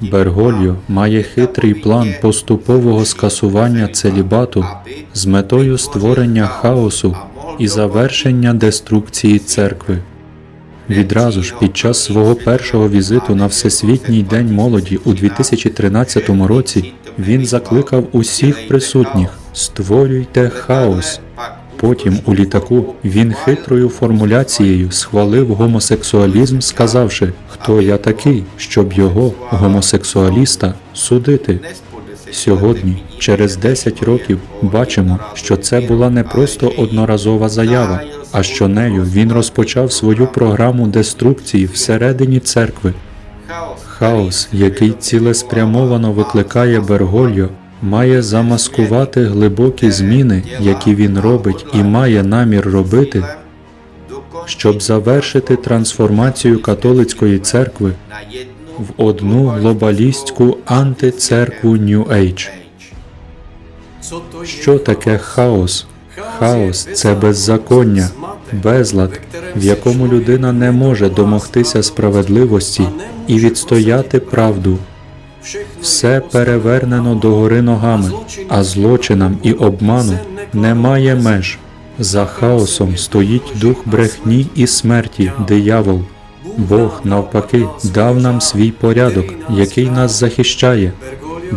Бергольо має хитрий план поступового скасування целібату з метою створення хаосу і завершення деструкції церкви. Відразу ж під час свого першого візиту на Всесвітній день молоді у 2013 році він закликав усіх присутніх створюйте хаос. Потім у літаку він хитрою формуляцією схвалив гомосексуалізм, сказавши, хто я такий, щоб його, гомосексуаліста, судити. Сьогодні, через 10 років, бачимо, що це була не просто одноразова заява, а що нею він розпочав свою програму деструкції всередині церкви. Хаос, який цілеспрямовано викликає Бергольо, має замаскувати глибокі зміни, які він робить і має намір робити, щоб завершити трансформацію католицької церкви в одну глобалістську антицеркву New Age. Що таке хаос? Хаос це беззаконня, безлад, в якому людина не може домогтися справедливості і відстояти правду. Все перевернено догори ногами, а злочинам і обману немає меж. За хаосом стоїть дух брехні і смерті, диявол. Бог, навпаки, дав нам свій порядок, який нас захищає.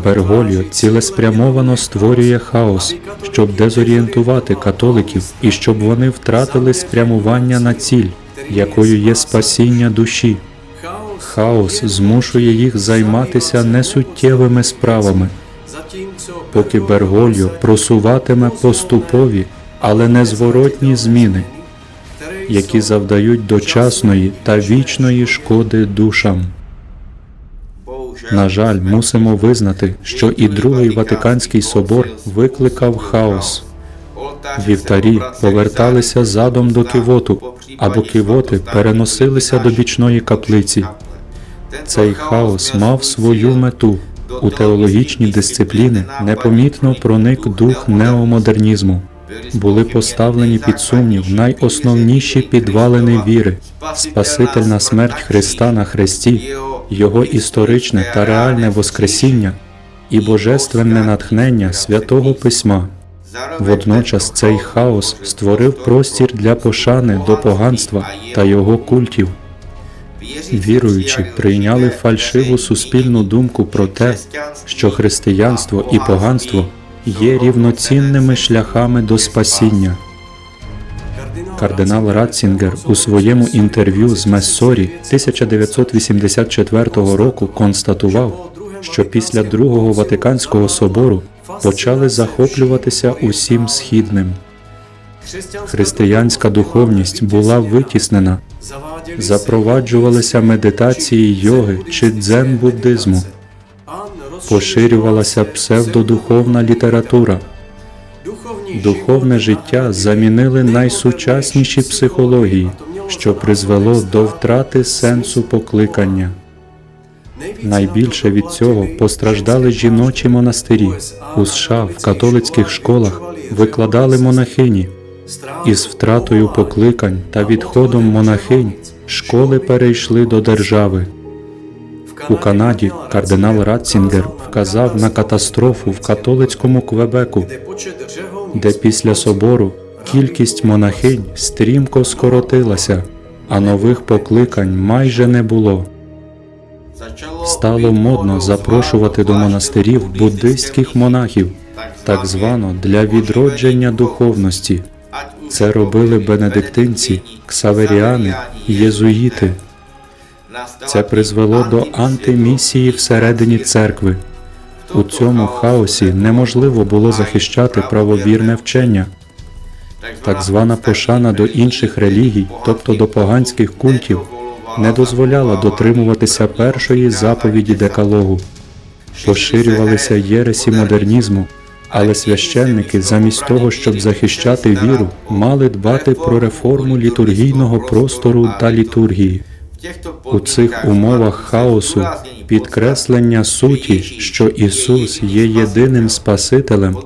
Бергольо цілеспрямовано створює хаос, щоб дезорієнтувати католиків і щоб вони втратили спрямування на ціль, якою є спасіння душі. Хаос змушує їх займатися несуттєвими справами, поки Бергольо просуватиме поступові, але незворотні зміни, які завдають дочасної та вічної шкоди душам. На жаль, мусимо визнати, що і Другий Ватиканський собор викликав хаос. Вівтарі поверталися задом до кивоту, або кивоти переносилися до бічної каплиці. Цей хаос мав свою мету. У теологічні дисципліни непомітно проник дух неомодернізму. Були поставлені під сумнів найосновніші підвалини віри, спасительна смерть Христа на хресті, Його історичне та реальне Воскресіння і божественне натхнення святого Письма. Водночас цей хаос створив простір для пошани до поганства та його культів. Віруючі прийняли фальшиву суспільну думку про те, що християнство і поганство є рівноцінними шляхами до спасіння. Кардинал Ратцінгер у своєму інтерв'ю з Мессорі 1984 року констатував, що після Другого Ватиканського собору почали захоплюватися усім східним. Християнська духовність була витіснена, запроваджувалися медитації йоги чи дзен-буддизму, поширювалася псевдодуховна література. Духовне життя замінили найсучасніші психології, що призвело до втрати сенсу покликання. Найбільше від цього постраждали жіночі монастирі. У США в католицьких школах викладали монахині. Із втратою покликань та відходом монахинь школи перейшли до держави. У Канаді кардинал Ратцінгер вказав на катастрофу в католицькому Квебеку, де після собору кількість монахинь стрімко скоротилася, а нових покликань майже не було. Стало модно запрошувати до монастирів буддистських монахів, так звано для відродження духовності. Це робили бенедиктинці, ксаверіани, єзуїти. Це призвело до антимісії всередині церкви. У цьому хаосі неможливо було захищати правовірне вчення. Так звана пошана до інших релігій, тобто до поганських культів, не дозволяла дотримуватися першої заповіді декалогу. Поширювалися єресі модернізму, але священники, замість того, щоб захищати віру, мали дбати про реформу літургійного простору та літургії. У цих умовах хаосу підкреслення суті, що Ісус є єдиним Спасителем,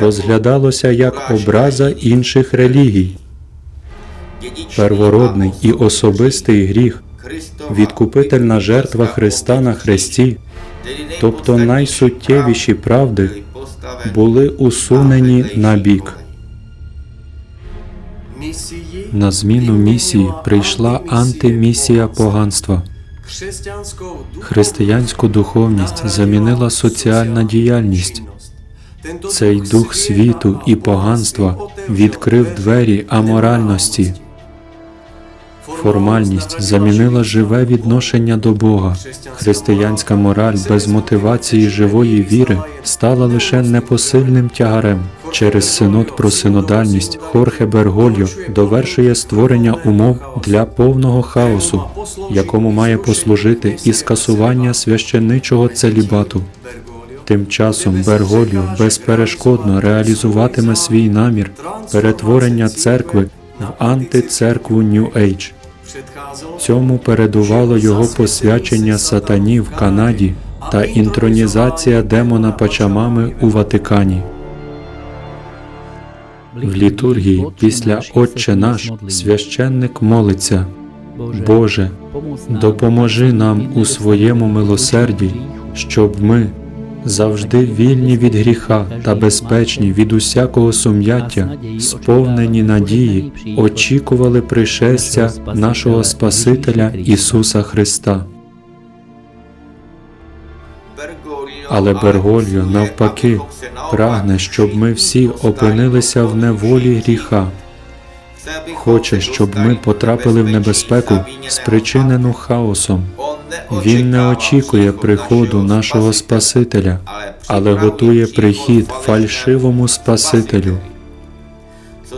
розглядалося як образа інших релігій. Первородний і особистий гріх, відкупительна жертва Христа на хресті тобто найсуттєвіші правди, були усунені на бік. На зміну місії прийшла антимісія поганства. Християнську духовність замінила соціальна діяльність. Цей дух світу і поганства відкрив двері аморальності. Формальність замінила живе відношення до Бога. Християнська мораль без мотивації живої віри стала лише непосильним тягарем. Через синод про синодальність Хорхе Бергольо довершує створення умов для повного хаосу, якому має послужити і скасування священничого целібату. Тим часом Бергольо безперешкодно реалізуватиме свій намір перетворення церкви в антицеркву Age. Цьому передувало його посвячення сатані в Канаді та інтронізація демона Пачамами у Ватикані. В літургії після Отче наш священник молиться Боже, допоможи нам у своєму милосерді, щоб ми, завжди вільні від гріха та безпечні від усякого сум'яття, сповнені надії, очікували пришестя нашого Спасителя Ісуса Христа. Але Бергольо, навпаки, прагне, щоб ми всі опинилися в неволі гріха. Хоче, щоб ми потрапили в небезпеку, спричинену хаосом. Він не очікує приходу нашого Спасителя, але готує прихід фальшивому Спасителю.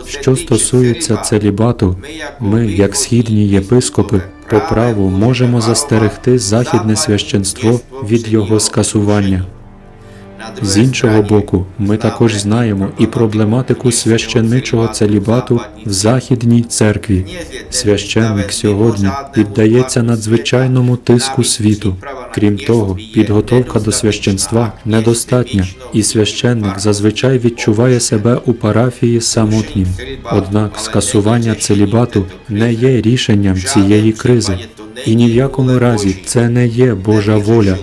Що стосується целібату, ми, як східні єпископи, по праву можемо застерегти західне священство від його скасування. З іншого боку, ми також знаємо і проблематику священничого целібату в Західній церкві. Священник сьогодні піддається надзвичайному тиску світу. Крім того, підготовка до священства недостатня, і священник зазвичай відчуває себе у парафії самотнім. Однак скасування целібату не є рішенням цієї кризи, і ні в якому разі це не є Божа воля.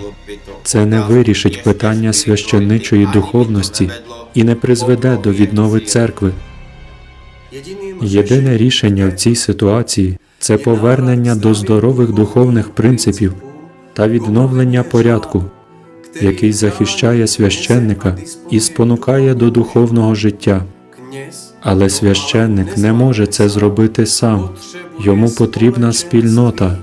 Це не вирішить питання священничої духовності і не призведе до віднови церкви. Єдине рішення в цій ситуації це повернення до здорових духовних принципів та відновлення порядку, який захищає священника і спонукає до духовного життя. Але священник не може це зробити сам. Йому потрібна спільнота.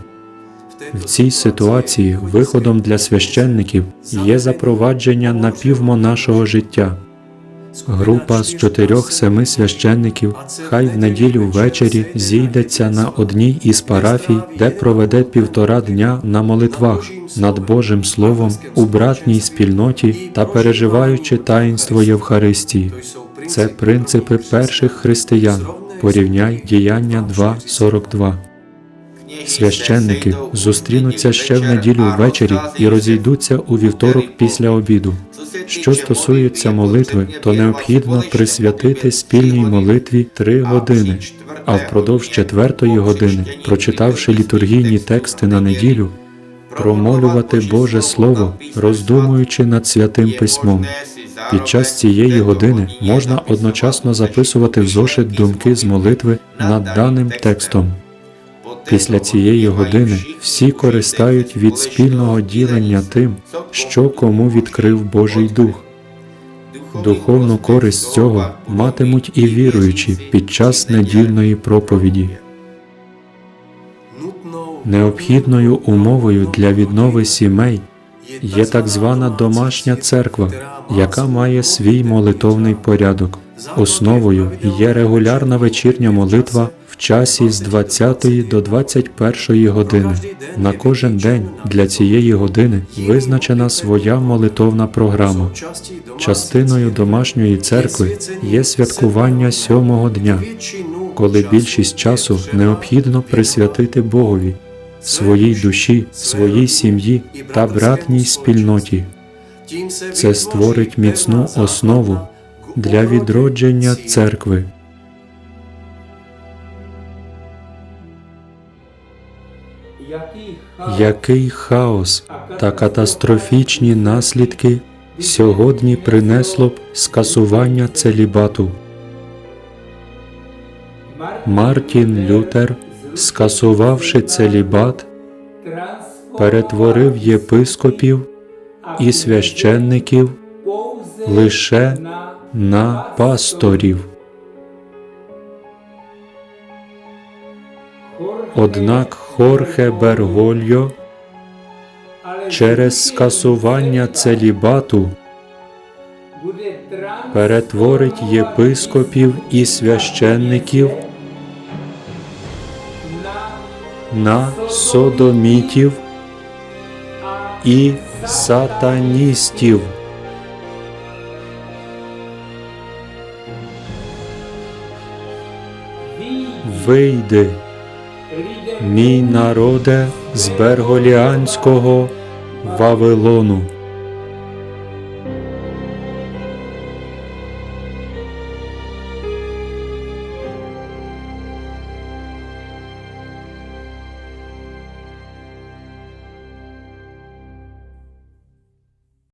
В цій ситуації виходом для священників є запровадження напівмонашого життя. Група з чотирьох-семи священників хай в неділю ввечері зійдеться на одній із парафій, де проведе півтора дня на молитвах над Божим Словом у братній спільноті та переживаючи таїнство Євхаристії. Це принципи перших християн. Порівняй діяння 2.42. Священники зустрінуться ще в неділю ввечері і розійдуться у вівторок після обіду. Що стосується молитви, то необхідно присвятити спільній молитві три години, а впродовж четвертої години, прочитавши літургійні тексти на неділю, промолювати Боже Слово, роздумуючи над святим письмом. Під час цієї години можна одночасно записувати в зошит думки з молитви над даним текстом. Після цієї години всі користають від спільного ділення тим, що кому відкрив Божий Дух. Духовну користь цього матимуть і віруючі під час недільної проповіді. Необхідною умовою для віднови сімей є так звана домашня церква, яка має свій молитовний порядок. Основою є регулярна вечірня молитва часі з 20 до 21 години. На кожен день для цієї години визначена своя молитовна програма. Частиною домашньої церкви є святкування сьомого дня, коли більшість часу необхідно присвятити Богові, своїй душі, своїй сім'ї та братній спільноті. Це створить міцну основу для відродження церкви. Який хаос та катастрофічні наслідки сьогодні принесло б скасування целібату. Мартін Лютер, скасувавши целібат, перетворив єпископів і священників лише на пасторів. Однак Хорхе Бергольо через скасування целібату перетворить єпископів і священників на содомітів і сатаністів. Вийди, мій народе з Берголіанського Вавилону.